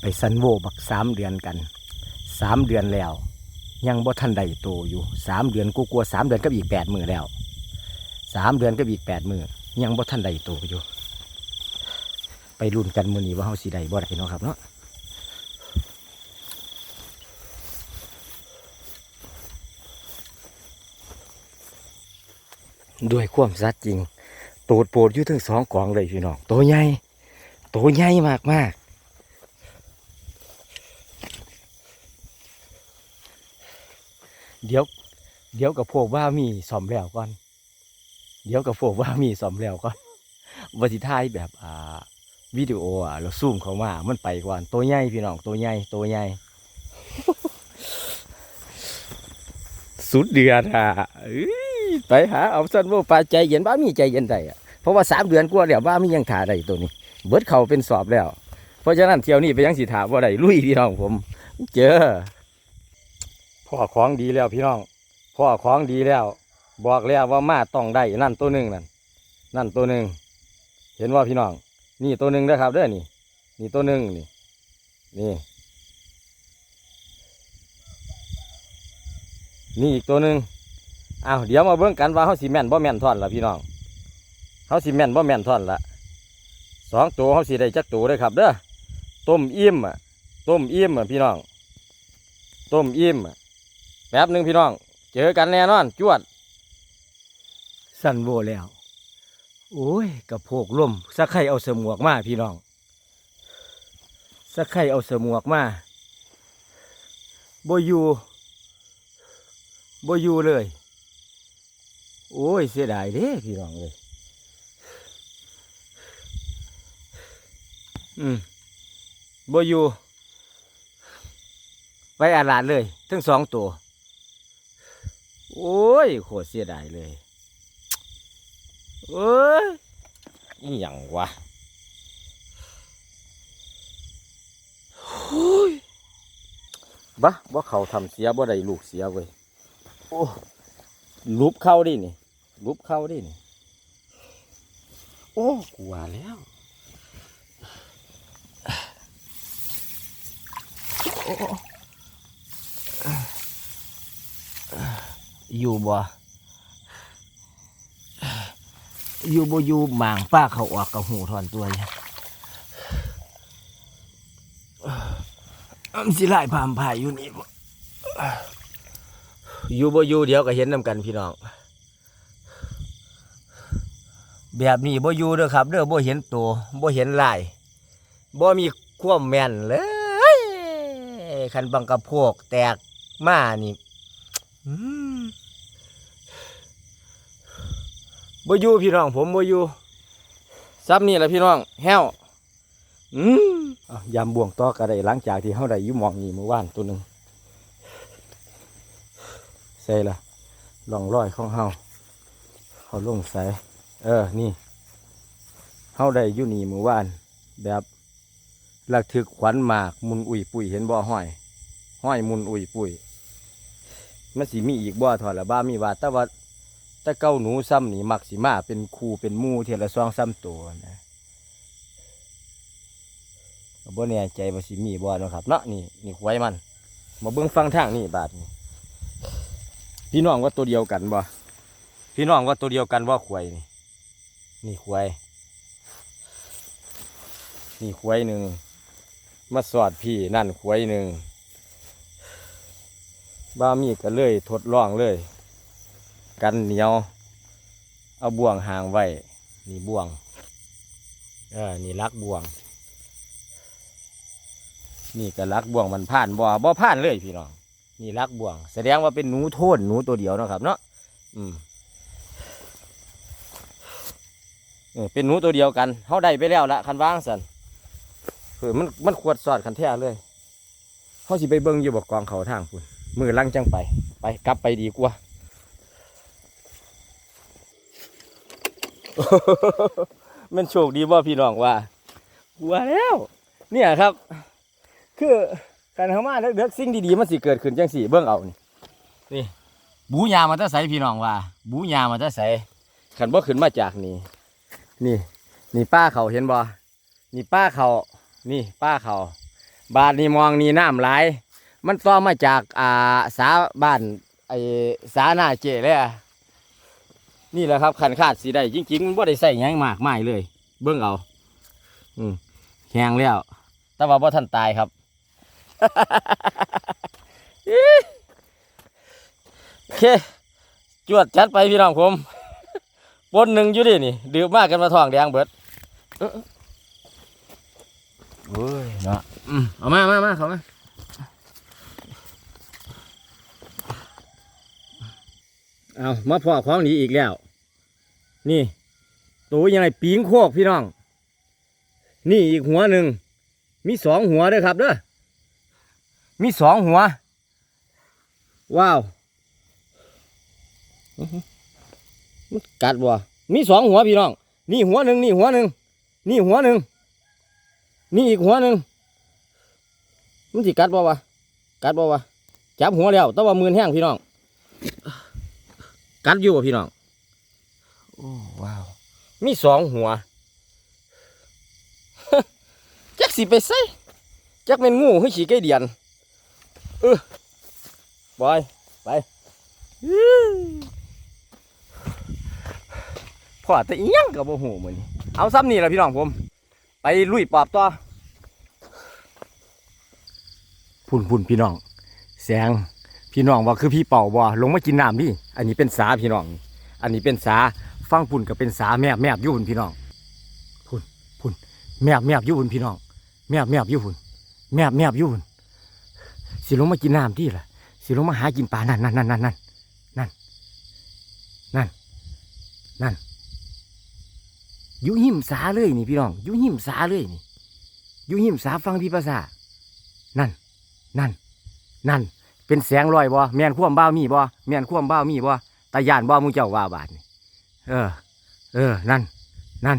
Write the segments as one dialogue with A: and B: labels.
A: ไปซันโวบักสามเดือนกันสามเดือนแล้ว ยังบ่ทันได้โตอยู่สามเดือนกูกลัวสามเดือนกับอีกแปดมือแล้วสามเดือนกับอีกแปดมือยังบ่ทันได้โตอยู่ ไปรุ่นกันมือนี้ว่าเฮาสิได้บ่ได้เนาะครับเนาะด้วยความสัตย์จริง โตดโปดอยู่ถึงสองกองเลยพี่น้องตัวใหญ่ตัวใหญ่มากมาก เดี๋ยว เดี๋ยวกับพวกว่ามีสอมแล้วก่อน เดี๋ยวกับพวกว่ามีสอมแล้วก่อนวันที่ท้ายแบบอ่าวิดีโออะเราซูมเข้ามามันไปก่อนตัวใหญ่พี่น้องตัวใหญ่ตัวใหญ่สุดเดือนอะไปหาเอาสันว่าปลาใจเย็นบ้ามีใจเย็นได้อะเพราะว่าสามเดือนกว่าแล้วบ้ามียังถ่าได้ตัวนี้ เบิดเขาเป็นสอบแล้ว เพราะฉะนั้นเที่ยวนี้ไปยังสีถามว่าได้ลุยพี่น้องผม เจอ พ่อของดีแล้วพี่น้องพ่อของดีแล้ว บอกแล้วว่ามาต้องได้นั่นตัวหนึ่งนั่นนั่นตัวหนึ่งเห็นว่าพี่น้อง นี่ตัวหนึ่งนะครับเด้อนี่ นี่ตัวหนึ่งนี่นี่ นี่อีกตัวหนึ่งอ้าวเดี๋ยวมาเบิ่งกันว่าเขาสีแม่นบ่แม่นท่อนละพี่น้องเขาสีแม่นบ่แม่นท่อนละสองตัวเขาสีได้จักตัวเลยครับเด้อต้มอิ่มอะต้มอิ่มอะพี่น้องต้มอิ่มอะ แป๊บหนึ่งพี่น้อง เจอกันแน่นอน จวด สั่นโวแล้ว โอ้ยกระโพกล่มสักไข่เอาเสมวกมาพี่น้องสักไข่เอาเสมวกมาบอยู่บอยู่เลย โอ้ย เสียดายเด้พี่น้องเลยอืมบอยู่ไปอาลาดเลย ทั้งสองตัว โอ้ยโคตรเสียดายเลยเอ้ยอีหยังวะโอ้ยบะบ่เขาทำเสียบ่ได้ลูกเสียเว้ยโอ้ลุบเข้าดินี่ลุบเข้าดินี่ โอ้กลัวแล้วโอ้ อยู่บ่อยู่บ่อยู่หมางป้าเขาออกกับหูถอนตัวเนี่ยอันสิไล่พามพายอยู่นี่บ่อยู่บ่อยู่เดี๋ยวก็เห็นนำกันพี่น้อง แบบนี้บ่อยู่เด้อครับเด้อบ่เห็นตัวบ่เห็นลายบ่มีความแม่นเลยคันบังกระโพกแตกมานี่ บ่อยู่พี่น้อง ผมบ่อยู่ซ้ำนี่แหละพี่น้องแห้วอืมยามบ่วงต่อก็ได้หลังจากที่เฮาได้อยู่หมองนี้เมื่อวานตัวหนึ่งใส่ละลองร้อยของเฮาเขาลงใส่เออนี่เฮาได้อยู่นี่มือวาน แบบระทึกขวัญหมากมุนอุ่ยปุ๋ยเห็นบ่อห้อย ห้อยมุนอุ่ยปุ๋ย มันสิมีอีกบ่อถอดละบ้ามีว่าแต่ว่าแต่เก้าหนูซ้ำนี่มักสิมาเป็นคู่เป็นมูเทละซองซ้ำตัวนะบ่แน่ใจว่าสิมีบ่เนะครับเนาะนี่นี่หวยมัน มาเบิ่งฟังทางนี่บาดนี้พี่น้องว่าตัวเดียวกันบ่พี่น้องว่าตัวเดียวกันว่าควยนี่นี่ควยนี่ควยหนึ่งมาสอดพี่นั่นควยหนึ่ง บ้ามีก็เลยทดลองเลย กันเหนียว เอาบ่วงห่างไว้ นี่บ่วง เออ นี่ลักบ่วง นี่ก็ลักบ่วงมันผ่านบ่บ่ผ่านเลยพี่น้อง นี่รักบ่วง แสดงว่าเป็นหนูโทนหนูตัวเดียวนะครับ เนาะ อืมเอเป็นหนูตัวเดียวกันเขาได้ไปแล้วละคันว่างสันคือมันมันขวดสอดคันแท้เลยเขาสิไปเบิ้งอยู่บอกกองเขาทางคุณ มือลังจังไป ไปกลับไปดีกว่ามันโชคดีว่าพี่น้องว่ากลัวแล้ว เนี่ยครับ คือการเข้ามาเลือกสิ่งดีๆมันสิเกิดขึ้นจังสี่เบื้องเอานี่นี่ บูยามาจะใส่พี่น้องว่า บูยามาจะใส่ขันบ่ขึ้นมาจากนี่นี่นี่ป้าเขาเห็นบ่นี่ป้าเขานี่ป้าเขาบาดนี้มองนี่น้ำไหล มันต่อมาจากอ่าสาบ้านไอ้สาหน้าเจเลยอะนี่แหละครับขันขาดสีได้จริงๆมันบ่ได้ใส่หยังมากไมายเลย เบิ่งเอาอืมแห้งแล้ว แต่ว่าบ่ทันตายครับโอเคจวดจัดไปพี่น้องผมปนหนึ่งอยู่ดินี่ดื่มมากกันมาทองแดงเบิดเอ้อโอ้ยเนาะเอามามามาเขามา เอามาพอของนี้อีกแล้ว นี่ ตัวยังไงปีงโคกพี่น้อง นี่อีกหัวหนึ่ง มีสองหัวเด้วยครับเด้อ มีสองหัว ว้าวมันกัดบ่มีสองหัวพี่น้อง นี่หัวหนึ่งนี่หัวหนึ่ง นี่หัวหนึ่ง นี่อีกหัวหนึ่งมันสิกัดบ่วะกัดบ่วะจับหัวแล้วแต่ว่ามือแห้งพี่น้อง กัดอยู่บ่พี่น้องโอ้ว้าว มีสองหัวจักสิไปใส่จักเป็นงูให้ฉีไก่เดียนเออบอยไปอื้อพ่อแต่อิหยังกับโมโหมือนี้เอาซ้ำนี่แหละพี่น้องผม ไปลุยปอบต่อพุ่นพุ่นพี่น้อง แสง พี่น้องว่าคือพี่เป่าบ่ลงมากินน้ำดิอันนี้เป็นสาพี่น้อง อันนี้เป็นสาฟังพุ่นกับเป็นสาแมบแมบยู่พุ่นพี่น้องพุ่นพุ่นแมบแมบยู่พุ่นพี่น้องแมบแมบยู่พุ่นแมบแมบยู่พุ่นสิลงมากินน้ำดิล่ะสิลงมาหากินปลานั่นนั่นนั่นนั่นนั่นนั่นนั่นนั่นยู่หิมสาเลยนี่พี่น้องยู่หิมสาเลยนี่ยู่หิมสาฟังพี่ภาษานั่นนั่นนั่น เป็นแสงลอยบ่แม่นข่วมบ้ามีบ่แม่นข่วมบ้ามีบ่ตาย่านบ่มูเจ้าว่าบาดนี่เออ เออ นั่น นั่น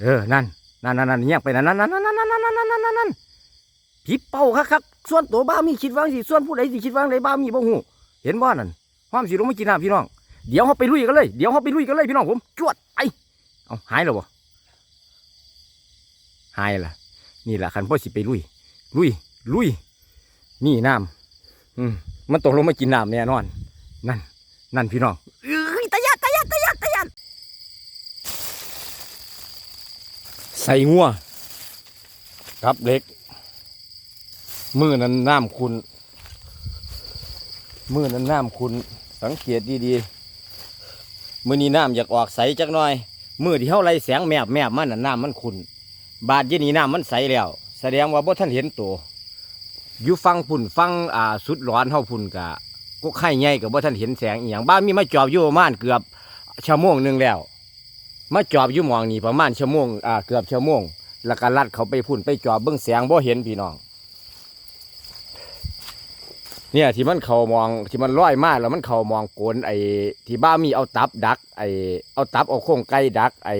A: เออ นั่น นั่นนั่นนั่นเงียบไปนั่นนั่นนั่นนั่นนั่นนั่นนั่นนั่นนั่นนั่นผีเป่าคักคักส่วนตัวบ้ามีคิดว่างสิส่วนผู้ใดสิคิดว่างใดบ้ามีบ่ฮู้เห็นบ่นั่นความสิลงมากินน้ำพี่น้อง เดี๋ยวเขาไปลุยกันเลย เดี๋ยวเขาไปลุยกันเลยพี่น้องผม จวดไปเอาหายแล้วบ่หายละนี่แหละคันพ่อสิไปลุย ลุย ลุย นี่น้ำอืมมันตกลงมากินน้ำแน่นอน นั่น นั่นพี่น้องเอ้ยตะยัดตะยัดตะยัดตะยัดใส่งัวครับเล็ก มือนั้นน้ำคุณ มือนั้นน้ำคุณ สังเกตดีๆ มือนี้น้ำอยากออกใสจักหน่อย มือที่เท่าไรแสงแมบแมบมันน่ะน้ำมันขุนบาดเย็นนี้น้ำมันใสแล้ว แสดงว่าบ่ท่านเห็นตัว อยู่ฟังพุ่นฟังอ่าสุดร้อนเฮาพุ่นกะก็ไข่ใหญ่กับว่าท่านเห็นแสงอีหยังบ้านมีมาจอบอยู่ประมาณเกือบชั่วโมงหนึ่งแล้ว มาจอบอยู่หมองนี่ประมาณชั่วโมงอ่าเกือบชั่วโมง แล้วก็ลัดเขาไปพุ่นไปจอบเบื้องแสงบ่เห็นพี่น้อง เนี่ยที่มันเขามองที่มันร้อยมากแล้วมันเขามองโกนไอ้ที่บ้ามีเอาตับดัก ไอ้เอาตับเอาโค้งไก่ดัก ไอ้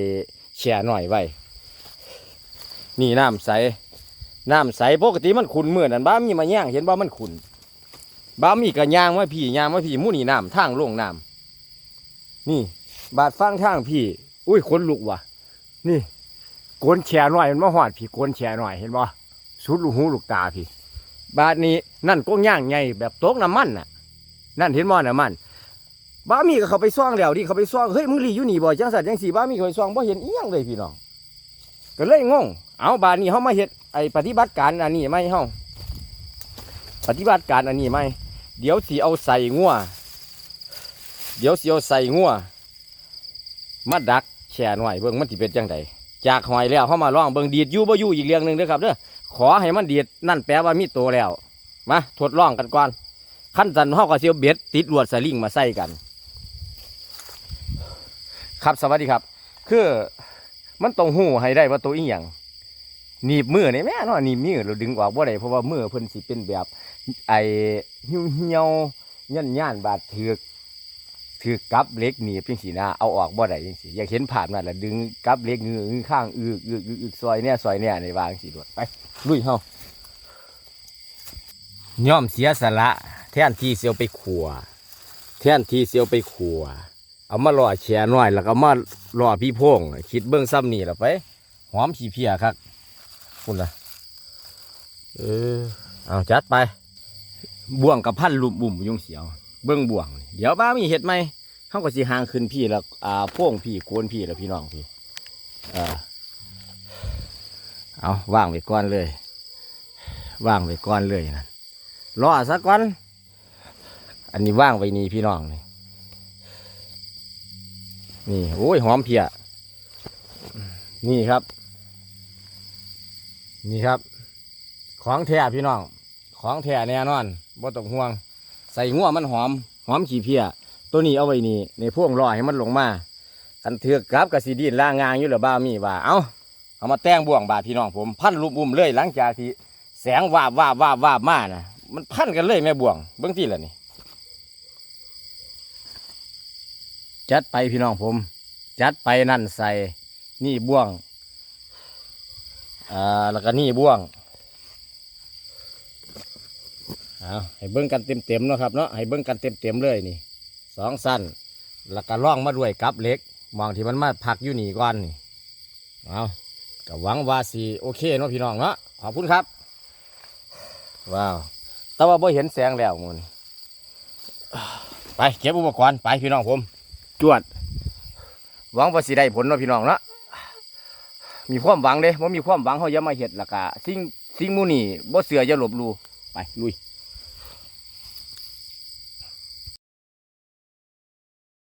A: แช่หน่อยไว้นี่น้ำใส น้ำใสปกติมันขุนเหมือนนั่นบ้ามีมาย่างเห็นบ้ามันขุนบ้ามีกระย่างมาพี่ย่างมาพี่มู่นี่น้ำทางลงน้ำนี่ บาดฟังทางพี่ อุ้ยขนลุกว่ะ นี่โกนแฉหน่อยมันมาหอดพี่โกนแฉหน่อยเห็นบ่สุดลูกหูลูกตาพี่ บาดนี้นั่นก็ย่างใหญ่แบบโต๊ะน้ำมันน่ะ นั่นเห็นบ่น้ำมันบ้ามีก็เขาไปซ่องแล้วดิเขาไปซ่องเฮ้ยมึงรีอยู่นี่บ่จังสัตว์จังสีบ้ามีเขาไปซ่องบ่เห็นอีหยังเลยพี่น้องก็เลยงงเอาบานนี้เขามาเฮ็ด ไอปฏิบัติการอันนี้ไหมเฮาปฏิบัติการอันนี้ไหมเดี๋ยวสีเอาใส่งัวเดี๋ยวสีเอาใส่งัวมาดักแช่หน่อยเบิ่งมันสิเป็นจังไดจากหอยแล้วเข้ามาล่องเบิ่งดีดยู่บ่ยู่อีกเรื่องหนึ่งเด้อครับเด้อขอให้มันดีดนั่นแปลว่ามีตัวแล้วมาทดลองกันก่อนขั้นสันเฮาก็สิเอาเบ็ดติดลวดสลิงมาใส่กัน ครับสวัสดีครับ คือมันต้องหูให้ได้ว่าตัวอีหยัง หนีบมือนี่แม่เนาะหนีบมือเราดึงออกบ่ได้เพราะว่ามือเพิ่นสิเป็นแบบ ไอ้เหี่ยวเหี่ยวๆยันย่านบาดเถือกถือกกับเล็กหนีบจังซี่นะเอาออกบ่ได้จังซี่อยากเห็นผ่านมาแล้วดึงกับเล็กงือข้างอือกอือกอือกซอยเนี่ยซอยเนี่ยในวางสิโดดไปลุยเฮาย่อมเสียสละแท่นที่เสียวไปขัวแท่นที่เสียวไปขัวเอามาล่อแฉหน่อยแล้วก็มาล่อพี่พงคิดเบื้องซ้ำนี่ละไปหอมขี้เพียครับ คุณล่ะเออเอาจัดไป บ่วงกับพันลุมบุ่มยุ่งเสียว เบิ้องบ่วง เดี๋ยวบ้ามีเห็ดไหมเขาก็สิหางขึ้นพี่แล้วอ่าพ่งพี่โกนพี่แล้วพี่น้องพี่เออเอาว่างไว้ก่อนเลยว่างไว้ก่อนเลยนะรอสักก่อน อันนี้ว่างไว้นี่พี่น้องนี่นี่โอ้ยหอมเพียนี่ครับ นี่ครับ ของแท้พี่น้อง ของแท้แน่นอนบ่ต้องห่วง ใส่งัวมันหอม หอมขี้เพียตัวนี้เอาไว้นี่ในพวงรอให้มันลงมาคันเถือกกลับกับสีดินล่างงางอยู่หรือบ้ามีว่า เอาเอามาแต่งบ่วงบาดพี่น้องผม พันรูปบุ่มเลยหลังจากที่แสงวาบวาบวาบวาบมานะมันพันกันเลยแม่บ่วง เบื้องที่ละนี่จัดไปพี่น้องผม จัดไปนั่นใส่นี่บ่วง อ่าแล้วก็นี่บ่วงเอาให้เบิ้งกันเต็มๆเนาะครับเนาะให้เบิ้งกันเต็มๆเลยนี่สองสั้นแล้วก็ล่องมาด้วยกับเล็กมองที่มันมาพักอยู่นี่ก่อนนี่เอาก็หวังว่าสีโอเคเนาะพี่น้องเนาะขอบคุณครับว้าวแต่ว่าบ่เห็นแสงแล้วมูนี่ไปเก็บอุปกรณ์ไปพี่น้องผม จวดหวังว่าสิได้ผลเนาะพี่น้องเนาะ มีความหวังเด้ว่ามีความหวังเขาอย่ามาเห็ดและกะสิ่งสิ่งหมูนี่บ่เสืออย่าหลบหลูไปลุย